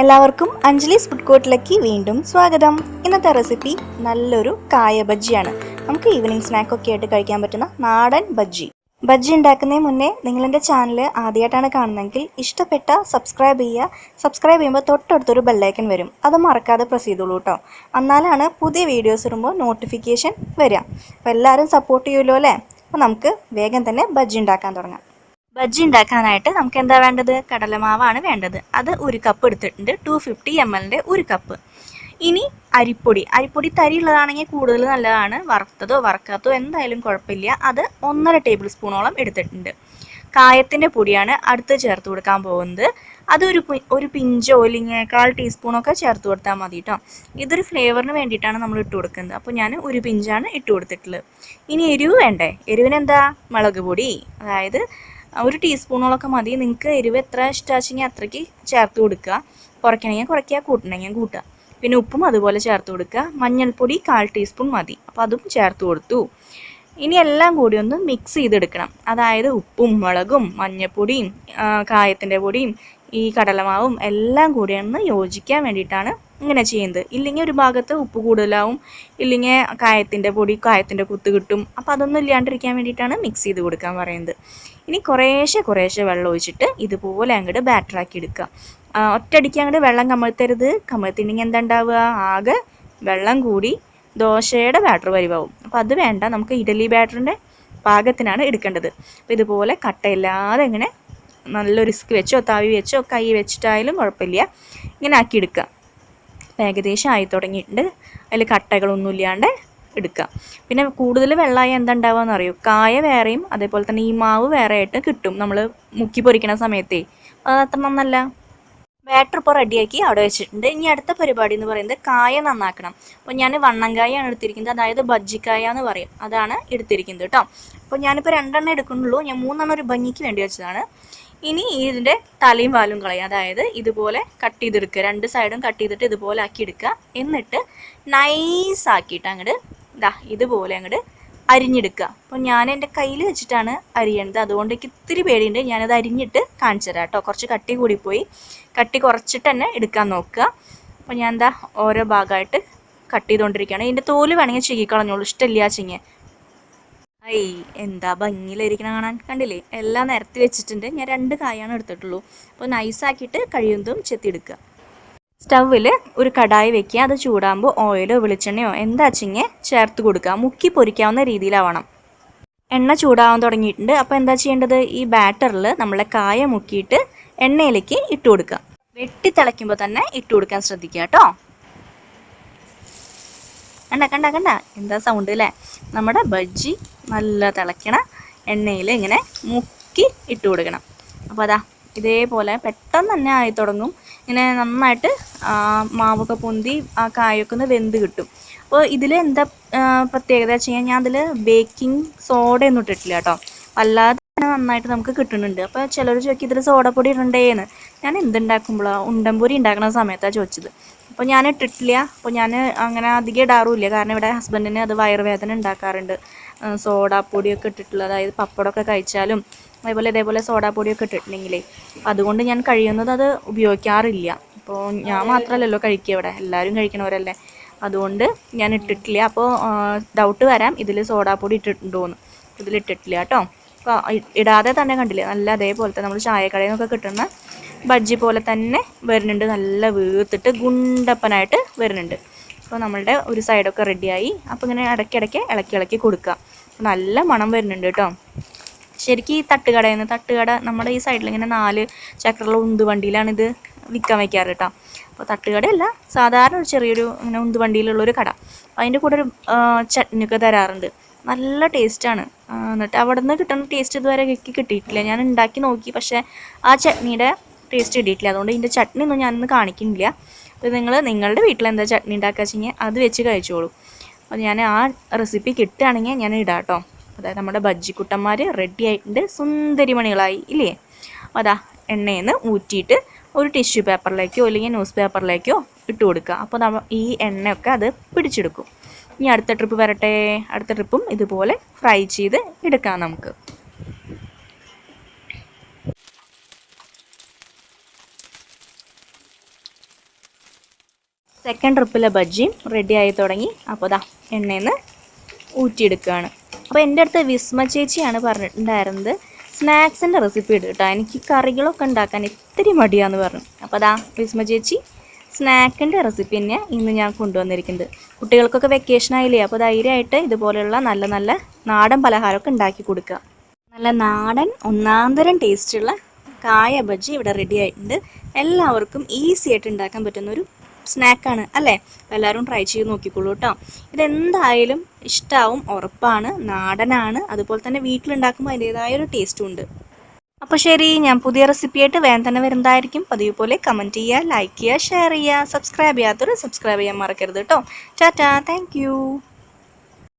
എല്ലാവർക്കും അഞ്ജലീസ് ഫുഡ് കോർട്ടിലേക്ക് വീണ്ടും സ്വാഗതം. ഇന്നത്തെ റെസിപ്പി നല്ലൊരു കായ ബജ്ജിയാണ്. നമുക്ക് ഈവനിങ് സ്നാക്കൊക്കെ ആയിട്ട് കഴിക്കാൻ പറ്റുന്ന നാടൻ ബജ്ജി. ബജ്ജി ഉണ്ടാക്കുന്നതിന് മുന്നേ നിങ്ങളെന്റെ ചാനൽ ആദ്യമായിട്ടാണ് കാണുന്നതെങ്കിൽ ഇഷ്ടപ്പെട്ട സബ്സ്ക്രൈബ് ചെയ്യുക. സബ്സ്ക്രൈബ് ചെയ്യുമ്പോൾ തൊട്ടടുത്തൊരു ബെല്ലൈക്കൻ വരും. അത് മറക്കാതെ പ്രസ് ചെയ്തോളൂ കേട്ടോ എന്നാലാണ് പുതിയ വീഡിയോസ് വരുമ്പോൾ നോട്ടിഫിക്കേഷൻ വരിക. അപ്പോൾ എല്ലാവരും സപ്പോർട്ട് ചെയ്യുമല്ലോ അല്ലേ? അപ്പോൾ നമുക്ക് വേഗം തന്നെ ബജ്ജി ഉണ്ടാക്കാൻ തുടങ്ങാം. ബജ്ജി ഉണ്ടാക്കാനായിട്ട് നമുക്ക് എന്താ വേണ്ടത്? കടലമാവാണ് വേണ്ടത്. അത് ഒരു കപ്പ് എടുത്തിട്ടുണ്ട്. ടു ഫിഫ്റ്റി എം എല്ലിന്റെ ഒരു കപ്പ് ഇനി അരിപ്പൊടി. അരിപ്പൊടി തരി ഉള്ളതാണെങ്കിൽ കൂടുതൽ നല്ലതാണ്. വറുത്തതോ വറക്കാത്തതോ എന്തായാലും കുഴപ്പമില്ല. അത് ഒന്നര ടേബിൾ സ്പൂണോളം എടുത്തിട്ടുണ്ട്. കായത്തിന്റെ പൊടിയാണ് അടുത്ത് ചേർത്ത് കൊടുക്കാൻ പോകുന്നത്. അതൊരു ഒരു പിഞ്ചോ അല്ലെങ്കിൽ കാൽ ടീസ്പൂണൊക്കെ ചേർത്ത് കൊടുത്താൽ മതി കേട്ടോ. ഇതൊരു ഫ്ലേവറിന് വേണ്ടിയിട്ടാണ് നമ്മൾ ഇട്ട് കൊടുക്കുന്നത്. അപ്പോൾ ഞാൻ ഒരു പിഞ്ചാണ് ഇട്ട് കൊടുത്തിട്ടുള്ളത്. ഇനി എരിവ് വേണ്ടേ? എരിവിന് എന്താ മുളക് പൊടി. അതായത് ഒരു ടീസ്പൂണോളൊക്കെ മതി. നിങ്ങൾക്ക് എരിവ് എത്ര ഇഷ്ടമാച്ചെങ്കിൽ അത്രയ്ക്ക് ചേർത്ത് കൊടുക്കുക. കുറയ്ക്കണമെങ്കിൽ കുറയ്ക്കുക കൂട്ടണമെങ്കിൽ കൂട്ടുക. പിന്നെ ഉപ്പും അതുപോലെ ചേർത്ത് കൊടുക്കുക. മഞ്ഞൾപ്പൊടി കാൽ ടീസ്പൂൺ മതി. അപ്പോൾ അതും ചേർത്ത് കൊടുത്തു. ഇനി എല്ലാം കൂടി ഒന്ന് മിക്സ് ചെയ്തെടുക്കണം. അതായത് ഉപ്പും മുളകും മഞ്ഞൾപ്പൊടിയും കായത്തിന്റെ പൊടിയും ഈ കടലമാവും എല്ലാം കൂടി ഒന്ന് യോജിക്കാൻ വേണ്ടിയിട്ടാണ് ഇങ്ങനെ ചെയ്യുന്നത്. ഇല്ലെങ്കിൽ ഒരു ഭാഗത്ത് ഉപ്പ് കൂടുതലാവും ഇല്ലെങ്കിൽ കായത്തിന്റെ പൊടി കായത്തിന്റെ കുത്ത് കിട്ടും. അപ്പോൾ അതൊന്നും ഇല്ലാണ്ടിരിക്കാൻ വേണ്ടിയിട്ടാണ് മിക്സ് ചെയ്ത് കൊടുക്കാൻ പറയുന്നത്. ഇനി കുറേശ്ശെ കുറേശ്ശെ വെള്ളം ഒഴിച്ചിട്ട് ഇതുപോലെ അങ്ങോട്ട് ബാറ്ററാക്കി എടുക്കുക. ഒറ്റയടിക്ക് അങ്ങോട്ട് വെള്ളം കമഴ്ത്തരുത്. കമഴ്ത്തിണ്ടെങ്കിൽ എന്താ ഉണ്ടാവുക? ആകെ വെള്ളം കൂടി ദോശയുടെ ബാറ്റർ പരിവാവും അപ്പോൾ അത് വേണ്ട. നമുക്ക് ഇഡലി ബാറ്ററിന്റെ പാകത്തിനാണ് എടുക്കേണ്ടത്. അപ്പോൾ ഇതുപോലെ കട്ടയില്ലാതെ ഇങ്ങനെ നല്ല റിസ്ക് വെച്ചോ താവി വെച്ചോ കൈ വെച്ചിട്ടായാലും കുഴപ്പമില്ല. ഇങ്ങനെ ആക്കി എടുക്കുക. അപ്പം ഏകദേശം ആയി തുടങ്ങിയിട്ടുണ്ട്. അതിൽ കട്ടകളൊന്നും ഇല്ലാണ്ട് എടുക്കുക. പിന്നെ കൂടുതൽ വെള്ളമായി എന്താ ഉണ്ടാവുക അറിയോ? കായ വേറെയും അതേപോലെ തന്നെ ഈ മാവ് വേറെ ആയിട്ട് കിട്ടും. നമ്മൾ മുക്കി പൊരിക്കണ സമയത്തേ. അത് അത്ര നന്നല്ല. ബാറ്റർ ഇപ്പോൾ റെഡിയാക്കി അവിടെ വെച്ചിട്ടുണ്ട്. ഇനി അടുത്ത പരിപാടി എന്ന് പറയുന്നത് കായ നന്നാക്കണം. അപ്പോൾ ഞാൻ വണ്ണങ്കായാണ് എടുത്തിരിക്കുന്നത്. അതായത് ബജ്ജിക്കായ എന്ന് പറയും. അതാണ് എടുത്തിരിക്കുന്നത് കേട്ടോ. അപ്പോൾ ഞാനിപ്പോൾ രണ്ടെണ്ണം എടുക്കുന്നുള്ളൂ. ഞാൻ മൂന്നെണ്ണം ഒരു ഭംഗിക്ക് വേണ്ടി വെച്ചതാണ്. ഇനി ഇതിന്റെ തലയും വാലും കളയുക അതായത് ഇതുപോലെ കട്ട് ചെയ്തെടുക്കുക. രണ്ട് സൈഡും കട്ട് ചെയ്തിട്ട് ഇതുപോലെ ആക്കി എടുക്കുക എന്നിട്ട് നൈസ് ആക്കിയിട്ട് അങ്ങോട്ട് ഇതാ ഇതുപോലെ അങ്ങോട്ട് അരിഞ്ഞെടുക്കുക. അപ്പോൾ ഞാൻ എന്റെ കയ്യിൽ വെച്ചിട്ടാണ് അരിയണത്. അതുകൊണ്ട് എനിക്ക് ഇത്തിരി പേടിയുണ്ട്. ഞാനത് അരിഞ്ഞിട്ട് കാണിച്ചു തരാം കേട്ടോ. കുറച്ച് കട്ടി കൂടിപ്പോയി. കട്ടി കുറച്ചിട്ട് തന്നെ എടുക്കാൻ നോക്കുക. അപ്പോൾ ഞാൻ എന്താ ഓരോ ഭാഗമായിട്ട് കട്ട് ചെയ്തുകൊണ്ടിരിക്കുകയാണ് ഇതിന്റെ തോൽ വേണമെങ്കിൽ ചികിക്കളഞ്ഞോളൂ ഇഷ്ടമില്ല ചിങ്ങ. ഐ എന്താ ഭംഗിയിലിരിക്കണം കാണാൻ? കണ്ടില്ലേ? എല്ലാം നിരത്തി വെച്ചിട്ടുണ്ട്. ഞാൻ രണ്ട് കായാണ് എടുത്തിട്ടുള്ളൂ. അപ്പോൾ നൈസാക്കിയിട്ട് കഴിയുന്നതും ചെത്തിയെടുക്കുക. സ്റ്റൗവിൽ ഒരു കടായി വെക്കുക. അത് ചൂടാകുമ്പോൾ ഓയിലോ വെളിച്ചെണ്ണയോ എന്താ ചിങ്ങ ചേർത്ത് കൊടുക്കുക. മുക്കി പൊരിക്കാവുന്ന രീതിയിലാവണം. എണ്ണ ചൂടാവാൻ തുടങ്ങിയിട്ടുണ്ട്. അപ്പോൾ എന്താ ചെയ്യേണ്ടത്? ഈ ബാറ്ററിൽ നമ്മളെ കായ മുക്കിയിട്ട് എണ്ണയിലേക്ക് ഇട്ട് കൊടുക്കുക. വെട്ടി തിളയ്ക്കുമ്പോൾ തന്നെ ഇട്ട് കൊടുക്കാൻ ശ്രദ്ധിക്കുക കേട്ടോ. കണ്ട കണ്ട കണ്ട. എന്താ സൗണ്ട് അല്ലേ നമ്മുടെ ബജ്ജി നല്ല തിളയ്ക്കണ എണ്ണയിൽ ഇങ്ങനെ മുക്കി ഇട്ട് കൊടുക്കണം. അപ്പോൾ അതാ ഇതേപോലെ പെട്ടെന്ന് തന്നെ ആയി തുടങ്ങും. ഇങ്ങനെ നന്നായിട്ട് മാവൊക്കെ പൊന്തി ആ കായൊക്കെ ഒന്ന് വെന്ത് കിട്ടും. അപ്പോൾ ഇതിൽ എന്താ പ്രത്യേകത വെച്ച് കഴിഞ്ഞാൽ ഞാൻ അതിൽ ബേക്കിംഗ് സോഡയൊന്നും ഇട്ടിട്ടില്ല കേട്ടോ. അല്ലാതെ തന്നെ നന്നായിട്ട് നമുക്ക് കിട്ടുന്നുണ്ട്. അപ്പോൾ ചിലർ ചോദിക്കും ഇതിൽ സോഡപ്പൊടി ഇടണ്ടേന്ന് ഞാൻ എന്തുണ്ടാക്കുമ്പോഴാണ് ഉണ്ടംപൊരി ഉണ്ടാക്കുന്ന സമയത്താണ് ചോദിച്ചത്. അപ്പോൾ ഞാൻ ഇട്ടിട്ടില്ല. അപ്പോൾ ഞാൻ അങ്ങനെ അധികം ഇടാറുമില്ല. കാരണം ഇവിടെ ഹസ്ബൻഡിന് അത് വയറുവേദന ഉണ്ടാക്കാറുണ്ട്. സോഡാപ്പൊടിയൊക്കെ ഇട്ടിട്ടുള്ള അതായത് പപ്പടമൊക്കെ കഴിച്ചാലും അതേപോലെ ഇതേപോലെ സോഡാപ്പൊടിയൊക്കെ ഇട്ടിട്ടുണ്ടെങ്കിലേ അപ്പോൾ അതുകൊണ്ട് ഞാൻ കഴിയുന്നത് അത് ഉപയോഗിക്കാറില്ല. അപ്പോൾ ഞാൻ മാത്രമല്ലല്ലോ കഴിക്കുക ഇവിടെ. എല്ലാവരും കഴിക്കണവരല്ലേ. അതുകൊണ്ട് ഞാൻ ഇട്ടിട്ടില്ല. അപ്പോൾ ഡൗട്ട് വരാം. ഇതിൽ സോഡാപ്പൊടി ഇട്ടിട്ടുണ്ടോയെന്ന് ഇതിൽ ഇട്ടിട്ടില്ല കേട്ടോ അപ്പോൾ ഇടാതെ തന്നെ കണ്ടില്ലേ? നല്ല അതേപോലത്തെ നമ്മൾ ചായക്കടയിൽ നിന്നൊക്കെ കിട്ടുന്ന ബജ്ജി പോലെ തന്നെ വരുന്നുണ്ട്. നല്ല വീർത്തിട്ട് ഗുണ്ടപ്പനായിട്ട് വരുന്നുണ്ട്. അപ്പോൾ നമ്മളുടെ ഒരു സൈഡൊക്കെ റെഡിയായി അപ്പോൾ ഇങ്ങനെ ഇടയ്ക്കിടയ്ക്ക് ഇളക്കി ഇളക്കി കൊടുക്കുക. നല്ല മണം വരുന്നുണ്ട് കേട്ടോ. ശരിക്കും ഈ തട്ടുകടയിൽ നിന്ന് തട്ടുകട നമ്മുടെ ഈ സൈഡിൽ ഇങ്ങനെ നാല് ചക്രമുള്ള ഉന്തുവണ്ടിയിലാണ് ഇത് വിൽക്കാൻ വയ്ക്കാറ് കേട്ടോ. അപ്പോൾ തട്ടുകടയല്ല സാധാരണ ഒരു ചെറിയൊരു ഇങ്ങനെ ഉന്തുവണ്ടിയിലുള്ളൊരു കട. അതിന്റെ കൂടെ ഒരു ചട്നിയൊക്കെ തരാറുണ്ട്. നല്ല ടേസ്റ്റാണ് എന്നിട്ട് അവിടെ നിന്ന് കിട്ടുന്ന ടേസ്റ്റ് ഇതുവരെ എനിക്ക് കിട്ടിയിട്ടില്ല. ഞാൻ ഉണ്ടാക്കി നോക്കി പക്ഷേ ആ ചട്നിയുടെ ടേസ്റ്റ് കിട്ടിയിട്ടില്ല അതുകൊണ്ട് ഇതിന്റെ ചട്നി ഒന്നും ഞാനൊന്ന് കാണിക്കുന്നില്ല. അപ്പോൾ നിങ്ങൾ നിങ്ങളുടെ വീട്ടിൽ എന്താ ചട്നി ഉണ്ടാക്കുക വെച്ചാൽ അത് വെച്ച് കഴിച്ചോളൂ. അപ്പോൾ ഞാൻ ആ റെസിപ്പി കിട്ടുകയാണെങ്കിൽ ഞാൻ ഇടാട്ടോ അതായത് നമ്മുടെ ബജ്ജിക്കുട്ടന്മാർ റെഡി ആയിട്ടുണ്ട്. സുന്ദരി മണികളായി ഇല്ലേ? അതാ എണ്ണയിൽ നിന്ന് ഊറ്റിയിട്ട് ഒരു ടിഷ്യൂ പേപ്പറിലേക്കോ അല്ലെങ്കിൽ ന്യൂസ് പേപ്പറിലേക്കോ ഇട്ട് കൊടുക്കുക. അപ്പോൾ നമ്മൾ ഈ എണ്ണയൊക്കെ അത് പിടിച്ചെടുക്കും. ഇനി അടുത്ത ട്രിപ്പ് വരട്ടെ. അടുത്ത ട്രിപ്പും ഇതുപോലെ ഫ്രൈ ചെയ്ത് എടുക്കാം നമുക്ക്. സെക്കൻഡ് ട്രിപ്പിലെ ബജ്ജിയും റെഡി ആയി തുടങ്ങി. അപ്പോൾ ദാ എണ്ണയിൽ നിന്ന് ഊറ്റിയെടുക്കുകയാണ് അപ്പോൾ എന്റെ അടുത്ത് വിസ്മ ചേച്ചിയാണ് പറഞ്ഞിട്ടുണ്ടായിരുന്നത് സ്നാക്സിന്റെ റെസിപ്പി ഇട് കേട്ടോ എനിക്ക് കറികളൊക്കെ ഉണ്ടാക്കാൻ ഇത്തിരി മടിയാന്ന് പറഞ്ഞു. അപ്പോൾ അതാ വിസ്മ ചേച്ചി സ്നാക്കിന്റെ റെസിപ്പി തന്നെയാണ് ഇന്ന് ഞാൻ കൊണ്ടുവന്നിരിക്കുന്നത്. കുട്ടികൾക്കൊക്കെ വെക്കേഷൻ ആയില്ലേ? അപ്പോൾ ധൈര്യമായിട്ട് ഇതുപോലെയുള്ള നല്ല നല്ല നാടൻ പലഹാരമൊക്കെ ഉണ്ടാക്കി കൊടുക്കുക. നല്ല നാടൻ ഒന്നാന്തരം ടേസ്റ്റുള്ള കായ ബജ്ജി ഇവിടെ റെഡി ആയിട്ടുണ്ട്. എല്ലാവർക്കും ഈസി ആയിട്ട് ഉണ്ടാക്കാൻ പറ്റുന്ന ഒരു സ്നാക്കാണ് അല്ലേ? എല്ലാവരും ട്രൈ ചെയ്ത് നോക്കിക്കോളൂ കേട്ടോ. ഇതെന്തായാലും ഇഷ്ടമാവും ഉറപ്പാണ് നാടനാണ്. അതുപോലെ തന്നെ വീട്ടിലുണ്ടാക്കുമ്പോൾ അതിന്റേതായ ഒരു ടേസ്റ്റും ഉണ്ട്. അപ്പോൾ ശരി ഞാൻ പുതിയ റെസിപ്പിയായിട്ട് വേഗം തന്നെ വരുന്നതായിരിക്കും. പതിവ് പോലെ കമന്റ് ചെയ്യുക ലൈക്ക് ചെയ്യുക ഷെയർ ചെയ്യുക സബ്സ്ക്രൈബ് ചെയ്യാത്തവർ സബ്സ്ക്രൈബ് ചെയ്യാൻ മറക്കരുത് കേട്ടോ. ടാറ്റാ താങ്ക്